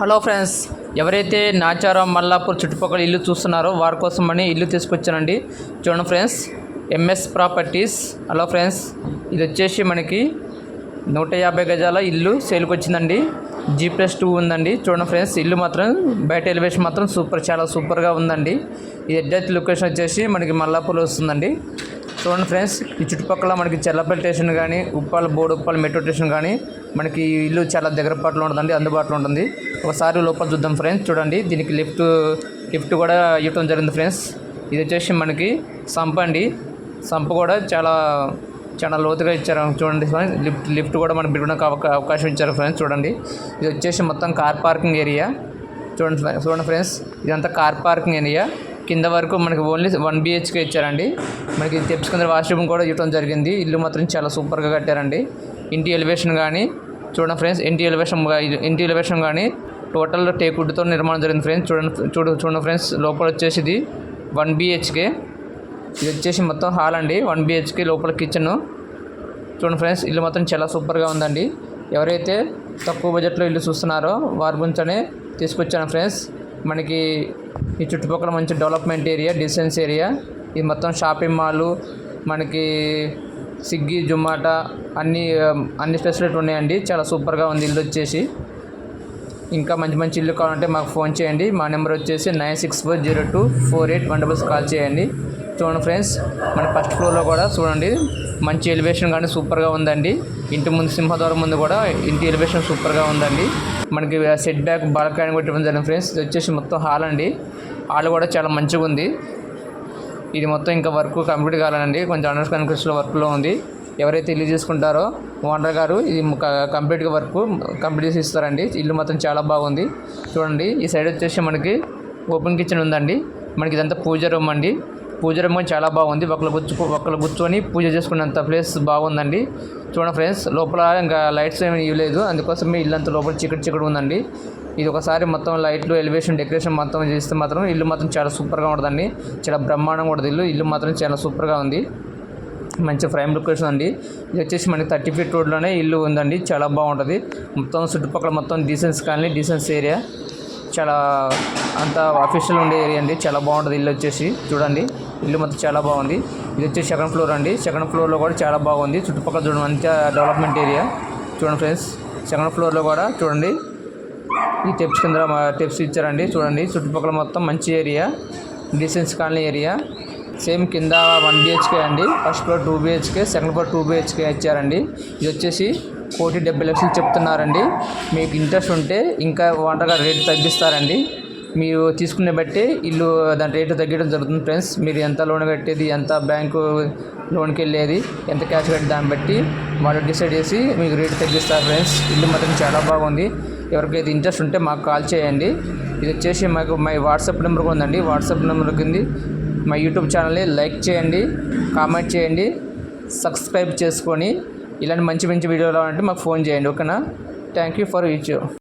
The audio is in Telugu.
హలో ఫ్రెండ్స్ ఎవరైతే నాచారం మల్లాపూర్ చుట్టుపక్కల ఇల్లు చూస్తున్నారో వారి కోసమని ఇల్లు తీసుకొచ్చానండి. చూడండి friends M S properties. Hello friends ఇది వచ్చేసి మనకి నూట యాభై గజాల ఇల్లు సేల్కి వచ్చిందండి. జీ ప్లస్ టూ ఉందండి. చూడండి ఫ్రెండ్స్ ఇల్లు మాత్రం బయట ఎలివేషన్ మాత్రం సూపర్ చాలా సూపర్గా ఉందండి. ఈ ఎగ్జాక్ట్ లొకేషన్ వచ్చేసి మనకి మల్లాపూర్లో వస్తుందండి. చూడండి ఫ్రెండ్స్ ఈ చుట్టుపక్కల మనకి చెల్లపల్లి స్టేషన్ కానీ Uppala board Uppala metro station కానీ మనకి ఇల్లు చాలా దగ్గర పాటులో ఉంటుందండి అందుబాటులో ఉంటుంది. ఒకసారి లోపల చూద్దాం ఫ్రెండ్స్. చూడండి దీనికి లిఫ్ట్ లిఫ్ట్ కూడా ఇవ్వడం జరిగింది ఫ్రెండ్స్. ఇది వచ్చేసి మనకి సంప అండి. సంప కూడా చాలా చాలా లోతుగా ఇచ్చారు. చూడండి ఫ్రెండ్స్ లిఫ్ట్ లిఫ్ట్ కూడా మనకి పెట్టుకోవడానికి అవకాశం ఇచ్చారు ఫ్రెండ్స్. చూడండి ఇది వచ్చేసి మొత్తం కార్ పార్కింగ్ ఏరియా. చూడండి చూడండి ఫ్రెండ్స్ ఇదంతా కార్ పార్కింగ్ ఏరియా. కింద వరకు మనకి ఓన్లీ వన్ బిహెచ్కే ఇచ్చారండి. మనకి తెప్పించుకున్న వాష్రూమ్ కూడా ఇవ్వడం జరిగింది. ఇల్లు మాత్రం చాలా సూపర్గా కట్టారండి. ఇంటి ఎలివేషన్ కానీ చూడండి ఫ్రెండ్స్ ఇంటి ఎలివేషన్ ఇంటి ఎలివేషన్ కానీ టోటల్ టేకుడ్తో నిర్మాణం జరిగింది ఫ్రెండ్స్. చూడండి చూడు చూడండి ఫ్రెండ్స్ లోపల వచ్చేసి ఇది వన్ బిహెచ్కే ఇది వచ్చేసి మొత్తం హాల్ అండి వన్ బిహెచ్కే లోపల కిచెన్ చూడండి ఫ్రెండ్స్ ఇల్లు మాత్రం చాలా సూపర్గా ఉందండి. ఎవరైతే తక్కువ బడ్జెట్లో ఇల్లు చూస్తున్నారో వారి గురించనే తీసుకొచ్చాను ఫ్రెండ్స్. మనకి ఈ చుట్టుపక్కల మంచి డెవలప్మెంట్ ఏరియా డిస్టెన్స్ ఏరియా ఇది మొత్తం షాపింగ్ మాల్ మనకి స్విగ్గీ జొమాటో అన్ని అన్ని ఫెసిలిటీ ఉన్నాయండి. చాలా సూపర్గా ఉంది ఇల్లు వచ్చేసి. ఇంకా మంచి మంచి ఇల్లు కావాలంటే మాకు ఫోన్ చేయండి. మా నెంబర్ వచ్చేసి nine six four zero two four eight one doubles call చేయండి. చూడండి ఫ్రెండ్స్ మన ఫస్ట్ ఫ్లోర్లో కూడా చూడండి మంచి ఎలివేషన్ కానీ సూపర్గా ఉందండి. ఇంటి ముందు సింహద్వారం ముందు కూడా ఇంటి ఎలివేషన్ సూపర్గా ఉందండి. మనకి సెట్ బ్యాక్ బాల్కాయని కూడా జరిగింది ఫ్రెండ్స్. ఇది వచ్చేసి మొత్తం హాల్ అండి. హాల్ కూడా చాలా మంచిగా ఉంది. ఇది మొత్తం ఇంకా వర్క్ కంప్లీట్ కాలేదండి. కొంచెం అండర్ కన్స్ట్రక్షన్ వర్క్లో ఉంది. ఎవరైతే ఇల్లు తీసుకుంటారో ఓనర్ గారు ఇది కంప్లీట్గా వర్క్ కంప్లీట్ చేసి ఇస్తారండి. ఇల్లు మాత్రం చాలా బాగుంది. చూడండి ఈ సైడ్ వచ్చేసి మనకి ఓపెన్ కిచెన్ ఉందండి. మనకి ఇదంతా పూజ రూమ్ అండి. పూజ రూమ్ చాలా బాగుంది. ఒకళ్ళు కూర్చు ఒకళ్ళు కూర్చొని పూజ చేసుకున్నంత ప్లేస్ బాగుందండి. చూడండి ఫ్రెండ్స్ లోపల ఇంకా లైట్స్ ఏమి ఇవ్వలేదు. అందుకోసమే ఇల్లంతా లోపల చికెట్ చికెట్ ఉందండి. ఇది ఒకసారి మొత్తం లైట్లు ఎలివేషన్ డెకరేషన్ మొత్తం చేస్తే మాత్రం ఇల్లు మాత్రం చాలా సూపర్గా ఉంటుందండి. చాలా బ్రహ్మాండంగా ఉంటుంది ఇల్లు. ఇల్లు మాత్రం చాలా సూపర్గా ఉంది. మంచి ఫ్రేమ్ లొకేషన్ అండి. ఇది వచ్చేసి మనకి థర్టీ ఫీట్ రోడ్లోనే ఇల్లు ఉందండి. చాలా బాగుంటుంది. మొత్తం చుట్టుపక్కల మొత్తం డీసెన్స్ కాలనీ డీసెన్స్ ఏరియా చాలా అంత ఆఫీషియల్ ఉండే ఏరియా అండి. చాలా బాగుంటుంది ఇల్లు వచ్చేసి. చూడండి. ఇల్లు మొత్తం చాలా బాగుంది. ఇది వచ్చేసి సెకండ్ ఫ్లోర్ అండి. సెకండ్ ఫ్లోర్లో కూడా చాలా బాగుంది. చుట్టుపక్కల చూడండి మంచిగా డెవలప్మెంట్ ఏరియా చూడండి ఫ్రెండ్స్ సెకండ్ ఫ్లోర్లో కూడా చూడండి. ఈ టెప్స్ కింద టెప్స్ ఇచ్చారండి. చూడండి చుట్టుపక్కల మొత్తం మంచి area decent colony area same కింద వన్ బిహెచ్కే అండి. First floor two BHK second floor two BHK ఇచ్చారండి. ఇది వచ్చేసి కోటి డెబ్బై లక్షలు చెప్తున్నారండి. మీకు ఇంట్రెస్ట్ ఉంటే ఇంకా వంటగా రేటు తగ్గిస్తారండి. మీరు తీసుకునే బట్టి ఇల్లు దాని రేటు తగ్గడం జరుగుతుంది ఫ్రెండ్స్ మీరు ఎంత లోన్ కట్టేది ఎంత బ్యాంకు లోన్కి వెళ్ళేది ఎంత క్యాష్ కట్టి దాన్ని బట్టి వాళ్ళు డిసైడ్ చేసి మీకు రేట్ తగ్గిస్తారు ఫ్రెండ్స్ ఇల్లు మాత్రం చాలా బాగుంది. ఎవరికైతే ఇంట్రెస్ట్ ఉంటే మాకు కాల్ చేయండి. ఇది వచ్చేసి మాకు మై వాట్సాప్ నెంబర్ ఉందండి. వాట్సాప్ నెంబర్ కింది మా యూట్యూబ్ ఛానల్ని లైక్ చేయండి కామెంట్ చేయండి సబ్స్క్రైబ్ చేసుకొని ఇలాంటి మంచి మంచి వీడియోలు అంటే మాకు ఫోన్ చేయండి ఓకేనా థ్యాంక్ యూ ఫర్ యూచ్